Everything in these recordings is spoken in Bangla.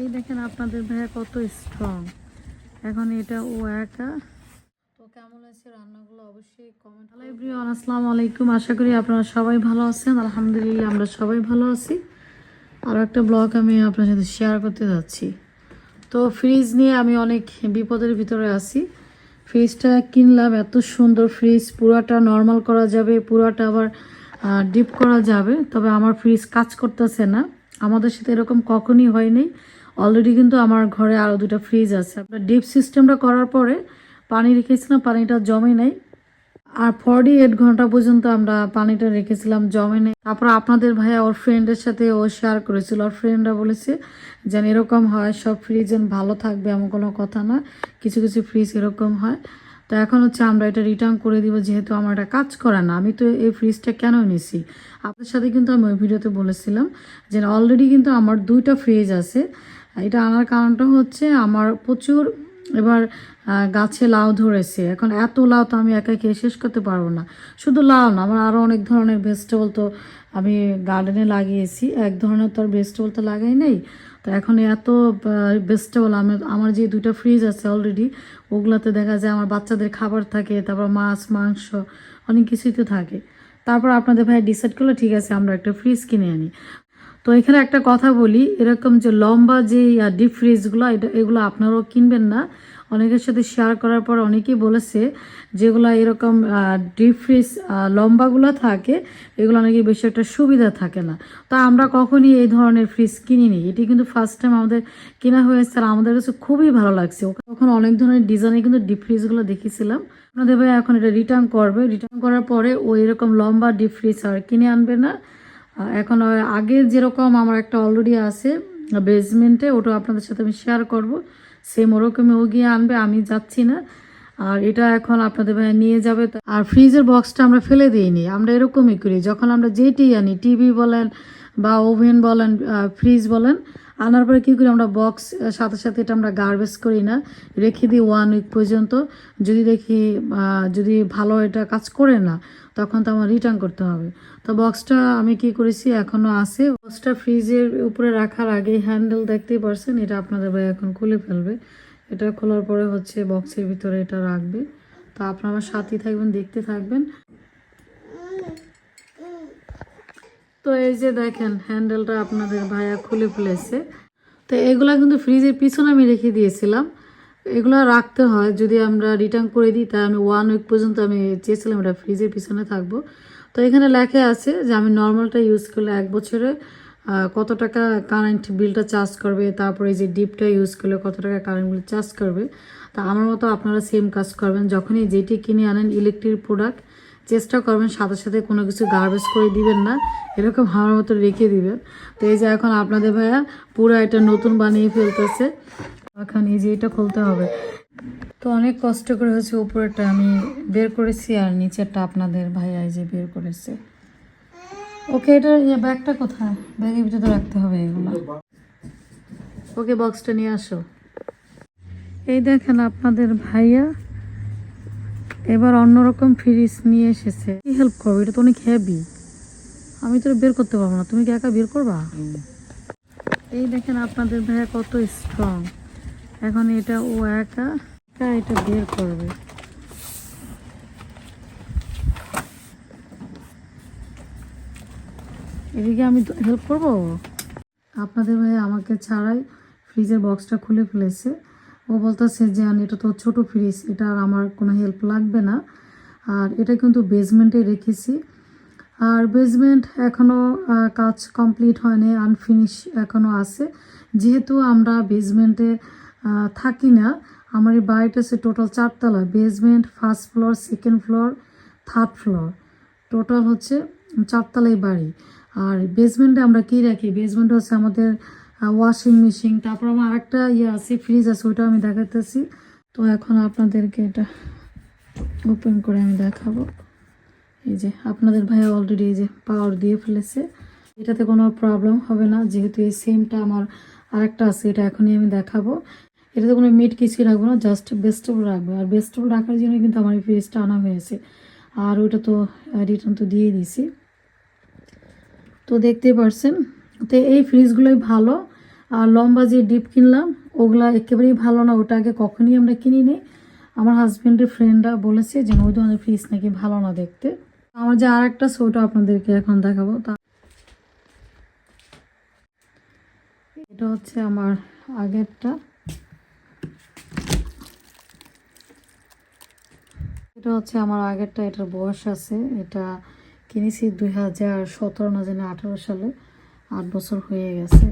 এই দেখেন আপনাদের ভাইয়া কত স্ট্রং এখন এটা ও একা। তো কেমন আছে রান্নাগুলো অবশ্যই কমেন্ট হ্যালো এভরিওয়ান আসসালামু আলাইকুম। আশা করি আপনারা সবাই ভালো আছেন। আলহামদুলিল্লাহ আমরা সবাই ভালো আছি। আর একটা ব্লগ আমি আপনার সাথে শেয়ার করতে যাচ্ছি। তো ফ্রিজ নিয়ে আমি অনেক বিপদের ভিতরে আছি। ফ্রিজটা কিনলাম এত সুন্দর ফ্রিজ পুরাটা নর্মাল করা যাবে পুরাটা আবার ডিপ করা যাবে। তবে আমার ফ্রিজ কাজ করতেছে না। আমাদের সাথে এরকম কখনই হয়নি অলরেডি কিন্তু আমার ঘরে আরও দুটো ফ্রিজ আছে। আপনার ডিপ সিস্টেমটা করার পরে পানি রেখেছিলাম, পানিটা জমে নেই। আর ফর্টি এইট ঘণ্টা পর্যন্ত আমরা পানিটা রেখেছিলাম, জমে নেই। তারপর আপনাদের ভাইয়া ওর ফ্রেন্ডের সাথে ও শেয়ার করেছিল। ওর ফ্রেন্ডরা বলেছে যেন এরকম হয়, সব ফ্রিজ যেন ভালো থাকবে এমন কোনো কথা না, কিছু কিছু ফ্রিজ এরকম হয়। তো এখন হচ্ছে আমরা এটা রিটার্ন করে দিব, যেহেতু আমার এটা কাজ করে না। আমি তো এই ফ্রিজটা কেন নিছি আপনার সাথে কিন্তু আমি ওই ভিডিওতে বলেছিলাম যে অলরেডি কিন্তু আমার দুইটা ফ্রিজ আছে। এটা আনার কারণটা হচ্ছে আমার প্রচুর এবার গাছে লাউ ধরেছে। এখন এত লাউ তো আমি একা খেয়ে শেষ করতে পারব না। শুধু লাউ না, আমার আরও অনেক ধরনের ভেজিটেবল তো আমি গার্ডেনে লাগিয়েছি। এক ধরনের তো আর ভেজিটেবল তো লাগাই নেই। তো এখন এত ভেজিটেবল আমি, আমার যে দুটো ফ্রিজ আছে অলরেডি ওগুলোতে দেখা যায় আমার বাচ্চাদের খাবার থাকে, তারপর মাছ, মাংস, অনেক কিছুই তো থাকে। তারপর আপনাদের ভাই ডিসাইড করল ঠিক আছে, আমরা একটা ফ্রিজ কিনে আনি। তো এখানে একটা কথা বলি, এরকম যে লম্বা যে ডিপ ফ্রিজগুলো এটা, এগুলো আপনারাও কিনবেন না। অনেকের সাথে শেয়ার করার পর অনেকেই বলেছে যেগুলো এরকম ডিপ ফ্রিজ লম্বাগুলো থাকে, এগুলো অনেকে বেশি একটা সুবিধা থাকে না। তা আমরা কখনই এই ধরনের ফ্রিজ কিনিনি। এটি কিন্তু ফার্স্ট টাইম আমাদের কেনা হয়েছে আর আমাদের কাছে খুবই ভালো লাগছে। ওখানে অনেক ধরনের ডিজাইনে কিন্তু ডিপ ফ্রিজগুলো দেখেছিলাম। আপনাদের ভাই এখন এটা রিটার্ন করবে। রিটার্ন করার পরে ও এরকম লম্বা ডিপ ফ্রিজ আর কিনে আনবে না। এখন আগে যেরকম আমার একটা অলরেডি আছে বেসমেন্টে ওটা আপনাদের সাথে আমি শেয়ার করব। সেম ওরকমই ও গিয়ে আনবে, আমি যাচ্ছি না। আর এটা এখন আপনাদের নিয়ে যাবে। আর ফ্রিজের বক্সটা আমরা ফেলে দিইনি, আমরা এরকমই করি। যখন আমরা যেটি আনি টিভি বলেন বা ওভেন বলেন ফ্রিজ বলেন আনার পরে কী করি আমরা বক্স সাথে সাথে এটা আমরা গার্বেজ করি না। রেখে দিই ওয়ান উইক পর্যন্ত। যদি দেখি যদি ভালো এটা কাজ করে না, তখন তো আমার রিটার্ন করতে হবে। তো বক্সটা আমি কি করেছি এখনও আছে। বক্সটা ফ্রিজের উপরে রাখার আগে হ্যান্ডেল দেখতেই পারছেন, এটা আপনাদের ভাই এখন খুলে ফেলবে। এটা খোলার পরে হচ্ছে বক্সের ভিতরে এটা রাখবে। তো আপনারা সাথেই থাকবেন, দেখতে থাকবেন। তো এই যে দেখেন হ্যান্ডেলটা আপনাদের ভাইয়া খুলে ফেলেছে। তো এগুলা কিন্তু ফ্রিজের পিছনে আমি রেখে দিয়েছিলাম। এগুলো রাখতে হয়, যদি আমরা রিটার্ন করে দিই তাই আমি ওয়ান উইক পর্যন্ত আমি চেয়েছিলাম এটা ফ্রিজের পিছনে থাকব। তো এখানে লেখা আছে যে আমি নর্মালটা ইউজ করলে এক বছরে কত টাকা কারেন্ট বিলটা চার্জ করবে, তারপরে এই যে ডিপটা ইউজ করলে কত টাকা কারেন্ট বিল চার্জ করবে। তা আমার মতো আপনারা সেম কাজ করবেন, যখনই যেটি কিনে আনেন ইলেকট্রিক প্রোডাক্ট চেষ্টা করবেন সাথে সাথে কোনো কিছু গার্বেজ করে দিবেন না, এরকম আমার মতো রেখে দিবেন। তো এই যে এখন আপনাদের ভাইয়া পুরো এটা নতুন বানিয়ে ফেলতেছে। এখন এই যে এটা খুলতে হবে। তো অনেক কষ্ট করে হচ্ছে উপরেটা আমি বের করেছি আর নিচেরটা আপনাদের ভাইয়া এই যে বের করেছে। ওকে, এটা ইয়ে ব্যাগটা কোথায়? ব্যাগের ভিতরে রাখতে হবে এগুলো। ওকে বক্সটা নিয়ে আসো। এই দেখেন আপনাদের ভাইয়া এবার অন্যরকম ফ্রিজ নিয়ে এসেছে। কি হেল্প করব? এটা তো অনেক হেভি আমি তো বের করতে পারব না। তুমি কি একা বের করবা? এই দেখেন আপনাদের ভাইয়া কত স্ট্রং এখন এটা ও একা একা এটা বের করবে। এদিকে আমি হেল্প করব? আপনাদের ভাই আমাকে ছাড়াই ফ্রিজের বক্সটা খুলে ফেলেছে। ও বলতেছে যে এটা তো ছোট ফ্রিজ এটা আর আমার কোনো হেল্প লাগবে না। আর এটা কিন্তু বেসমেন্টে রেখেছি। আর বেসমেন্ট এখনও কাজ কমপ্লিট হয়নি আনফিনিশ এখনও আছে। যেহেতু আমরা বেসমেন্টে থাকি না, আমার এই বাড়িটা হচ্ছে টোটাল চারতলা basement first floor second floor third floor total হচ্ছে চারতলাই বাড়ি। আর বেসমেন্টে আমরা কি রাখি? বেসমেন্টে হচ্ছে আমাদের ওয়াশিং মেশিন তারপর আমার আরেকটা ইয়ে আছে ফ্রিজ আছে ওইটা আমি দেখাতেছি তো এখন আপনাদেরকে এটা ওপেন করে আমি দেখাবো। এই যে, আপনাদের ভাইয়া অলরেডি এই যে পাওয়ার দিয়ে ফেলেছে। এটাতে কোনো প্রবলেম হবে না, যেহেতু এই সেমটা আমার আরেকটা আছে, এটা এখনই আমি দেখাবো। এটাতে কোনো মিট কিছুই রাখব না জাস্ট ভেজিটেবল রাখব। আর ভেজিটেবল রাখার জন্য কিন্তু আমার এই ফ্রিজটা আনা হয়েছে। আর ওইটা তো রিটার্ন তো দিয়ে দিছি। তো দেখতেই পারছেন, তো এই ফ্রিজগুলোই ভালো। আর লম্বা যে ডিপ কিনলাম, ওগুলা একেবারেই ভালো না, ওটা আগে কখনই আমরা কিনি নি আমার হাজব্যান্ডের ফ্রেন্ডরা বলেছে যে, ওই ধরনের ফ্রিজ নাকি ভালো না দেখতে। আমার যে আর একটা ওটা আপনাদেরকে এখন দেখাবো, তা এটা হচ্ছে আমার আগেরটা। এটা হচ্ছে আমার আগেরটা, এটার বয়স আছে। এটা কিনেছি দুই হাজার সতেরো না জানি আঠারো সালে, আট বছর হয়ে গেছে।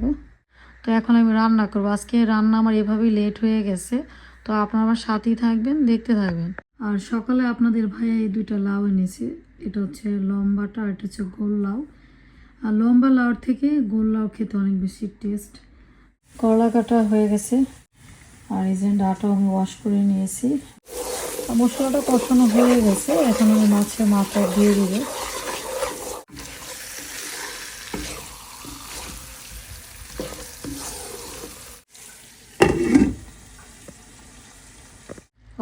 তো এখন আমি রান্না করব। আজকে রান্না আমার এভাবেই লেট হয়ে গেছে। তো আপনারা আমার সাথেই থাকবেন, দেখতে থাকবেন। আর সকালে আপনাদের ভাইয়া এই দুইটা লাউ এনেছে। এটা হচ্ছে লম্বাটা আর এটা হচ্ছে গোল লাউ। আর লম্বা লাউর থেকে গোল লাউ খেতে অনেক বেশি টেস্ট করলা কাটা হয়ে গেছে। আর এই যে ডাটাও আমি ওয়াশ করে নিয়েছি। মশলাটা কষানো হয়ে গেছে। এখন আমি মাছের মাথা দিয়ে দিব।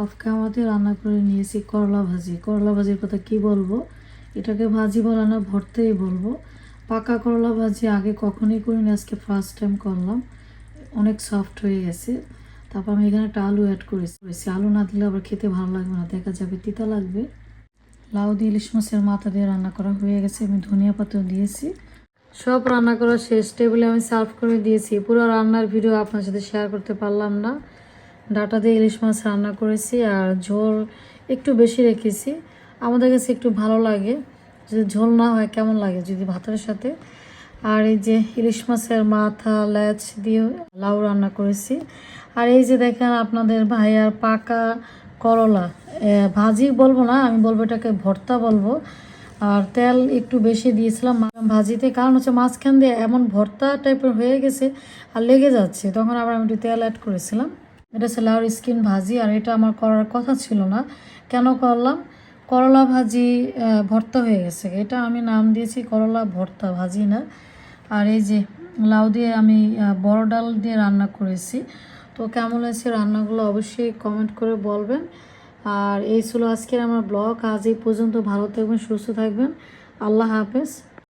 অফ ক্যামেরাতে রান্না করে নিয়েছি করলা ভাজি। করলা ভাজির কথা কি বলব? এটাকে ভাজি বলা না, ভর্তাই বলব। পাকা করলা ভাজি আগে কখনোই করিনি, আজকে ফার্স্ট টাইম করলাম। অনেক সফট হয়ে গেছে। তারপর আমি এখানে একটা আলু অ্যাড করেছি। করেছি। আলু না দিলে আবার খেতে ভালো লাগবে না। দেখা যাবে, তিতা লাগবে। লাউ দিয়ে ইলিশ মাছের মাথা দিয়ে রান্না করা হয়ে গেছে। আমি ধনিয়া পাতা দিয়েছি। সব রান্না করা শেষ। টেবিলে আমি সার্ভ করে দিয়েছি। পুরো রান্নার ভিডিও আপনার সাথে শেয়ার করতে পারলাম না। ডাটা দিয়ে ইলিশ মাছ রান্না করেছি আর ঝোল একটু বেশি রেখেছি। আমাদের কাছে একটু ভালো লাগে। যদি ঝোল না হয়, কেমন লাগে যদি ভাতের সাথে? আর এই যে ইলিশ মাছের মাথা ল্যাচ দিয়ে লাউ রান্না করেছি। আর এই যে দেখেন আপনাদের ভাইয়ার পাকা করলা। ভাজি বলব না, আমি বলব এটাকে ভর্তা বলব। আর তেল একটু বেশি দিয়েছিলাম ভাজিতে, কারণ হচ্ছে মাঝখান দিয়ে এমন ভর্তা টাইপের হয়ে গেছে আর লেগে যাচ্ছে। তখন আবার আমি একটু তেল অ্যাড করেছিলাম। এটা লাউর স্কিন ভাজি আর এটা আমার করার কথা ছিল না। কেন করলাম? করলা ভাজি ভর্তা হয়ে গেছে। এটা আমি নাম দিয়েছি করলা ভর্তা ভাজি না। আর এই যে লাউ দিয়ে আমি বড় ডাল দিয়ে রান্না করেছি। তো কেমন হয়েছে রান্নাগুলো অবশ্যই কমেন্ট করে বলবেন। আর এই ছিল আজকের আমার ব্লগ। আজ এই পর্যন্ত ভালো থাকবেন, সুস্থ থাকবেন। আল্লাহ হাফেজ।